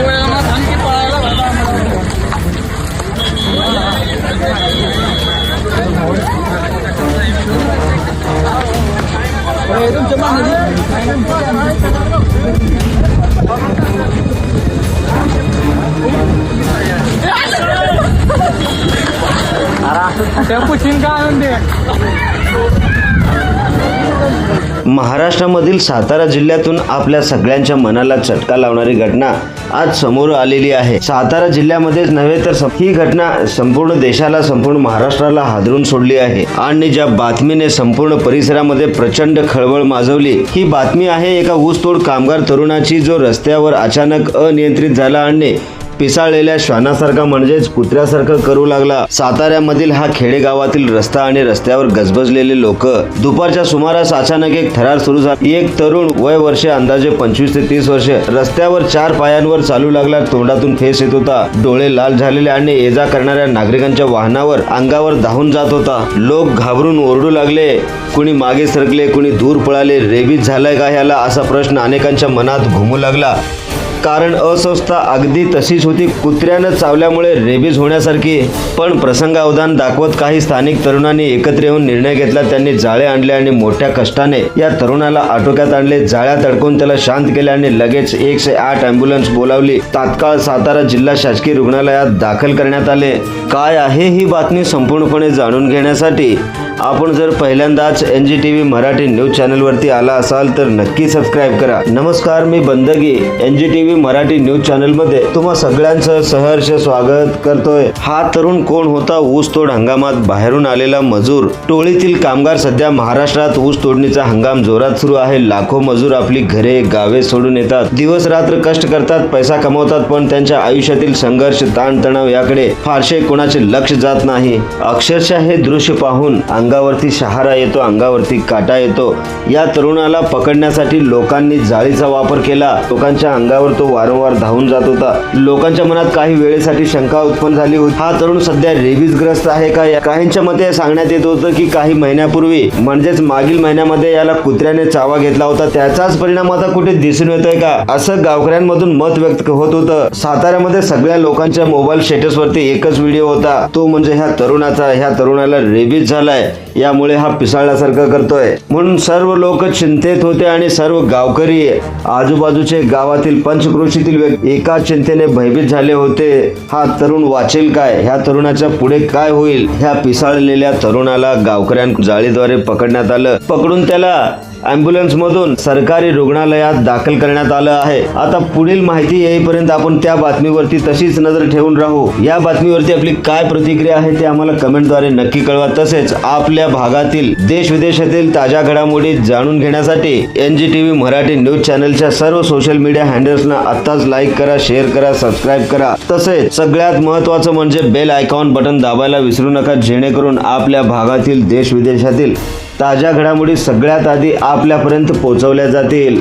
वेळेला थांबती पळायला तुमच्या मागे त्या पुशीन का आनंद महाराष्ट्रामधील सातारा जिल्ह्यातून आपल्या सगळ्यांच्या मनाला चटका लावणारी घटना आज समोर आलेली आहे. सातारा जिल्ह्यामध्येच नव्हे तर ही घटना संपूर्ण देशाला संपूर्ण महाराष्ट्राला हादरून सोडली आहे. आणि ज्या बातमीने संपूर्ण परिसरामध्ये प्रचंड खळबळ माजवली ही बातमी आहे एका ऊसतोड कामगार तरुणाची जो रस्त्यावर अचानक अनियंत्रित झाला आणि पिसाळलेल्या श्वानासारखा म्हणजेच कुत्र्यासारखं करू लागला. साताऱ्यामधील हा खेडेगावातील रस्ता आणि रस्त्यावर गजबजलेले लोक. दुपारच्या सुमारास अचानक एक थरार सुरू झाला. एक तरुण वय वर्ष अंदाजे पंचवीस ते तीस वर्षे रस्त्यावर चार पायांवर चालू लागला तोंडातून फेस येत होता. डोळे लाल झालेले आणि ये जा करणाऱ्या नागरिकांच्या वाहनावर अंगावर धावून जात होता. लोक घाबरून ओरडू लागले. कुणी मागे सरकले कुणी दूर पळाले. रेबीज झालाय का ह्याला असा प्रश्न अनेकांच्या मनात घुमू लागला. कारण अस्वस्थता अगदी तशीच होती. कुत्र्यानं चावल्यामुळे रेबीज होण्यासारखी पण प्रसंगावधान दाखवत काही स्थानिक तरुणांनी एकत्र येऊन निर्णय घेतला. त्यांनी जाळे आणले आणि मोठ्या कष्टाने या तरुणाला आटोक्यात आणले. जाळ्यात अडकून त्याला शांत केले आणि लगेच एकशे आठ अँब्युलन्स बोलावली. तात्काळ सातारा जिल्हा शासकीय रुग्णालयात दाखल करण्यात आले. काय आहे ही बातमी संपूर्णपणे जाणून घेण्यासाठी आपण जर पहिल्यांदाच N G T V Marathi news चॅनलवरती आला असाल तर नक्की सबस्क्राईब करा. नमस्कार मी Bandagi. N G T V Marathi news चॅनलमध्ये तुम्हा सगळ्यांचं सहर्ष स्वागत करतोय. हा तरुण कोण होता ऊस तोड हंगामात बाहेरून आलेला मजूर? टोळीतील कामगार सध्या महाराष्ट्रात ऊस तोडणीचा हंगाम जोरात सुरू आहे. लाखो मजूर आपली घरे गावे सोडून येतात. दिवस रात्र कष्ट करतात पैसा कमवतात पण त्यांच्या आयुष्यातील संघर्ष ताणतणाव याकडे फारसे कोणाचे लक्ष जात नाही. अक्षरशः हे दृश्य पाहून अंगावरती शहारा येतो अंगावरती काटा येतो. या तरुणाला पकडण्यासाठी लोकांनी जाळीचा वापर केला. लोकांच्या अंगावर तो वारंवार धावून जात होता. लोकांच्या मनात काही वेळेसाठी शंका उत्पन्न झाली होती. हा तरुण सध्या रेबीजग्रस्त आहे का या- काहींच्या मते सांगण्यात येत होतं की काही महिन्यापूर्वी म्हणजेच मागील महिन्यामध्ये याला कुत्र्याने चावा घेतला होता. त्याचाच परिणाम आता कुठे दिसून येतोय का? असं गावकऱ्यांमधून मत व्यक्त होत होतं. साताऱ्यामध्ये सगळ्या लोकांच्या मोबाईल स्टेटस वरती एकच व्हिडिओ होता. तो म्हणजे ह्या तरुणाचा. ह्या तरुणाला रेबीज झालाय. यामुळे हा पिसाळल्यासारखं करतोय. म्हणून सर्व लोक चिंतेत होते आणि सर्व गावकरी आजूबाजूचे गावातील पंच पंचक्रोशीतील व्यक्ती एका चिंतेने भयभीत झाले होते. हा तरुण वाचेल काय? ह्या तरुणाच्या पुढे काय होईल? ह्या पिसाळलेल्या तरुणाला गावकऱ्यां जाळीद्वारे पकडण्यात आलं. पकडून त्याला अँब्युलन्स मधून सरकारी रुग्णालयात दाखल करण्यात आलं आहे. आता पुढील माहिती येईपर्यंत आपण त्या बातमीवरती तशीच नजर ठेवून राहू. या बातमीवरती आपली काय प्रतिक्रिया आहे ते आम्हाला कमेंटद्वारे नक्की कळवा. तसेच आपल्या भागातील देश विदेशातील ताज्या घडामोडी जाणून घेण्यासाठी N G T V Marathi news चॅनलच्या सर्व सोशल मीडिया हँडल्सना आत्ताच लाईक करा शेअर करा सबस्क्राईब करा. तसेच सगळ्यात महत्त्वाचं म्हणजे बेल आयकॉन बटन दाबायला विसरू नका जेणेकरून आपल्या भागातील देश विदेशातील ताज्या घडामोडी सगळ्यात आधी आपल्यापर्यंत पोहोचवल्या जातील.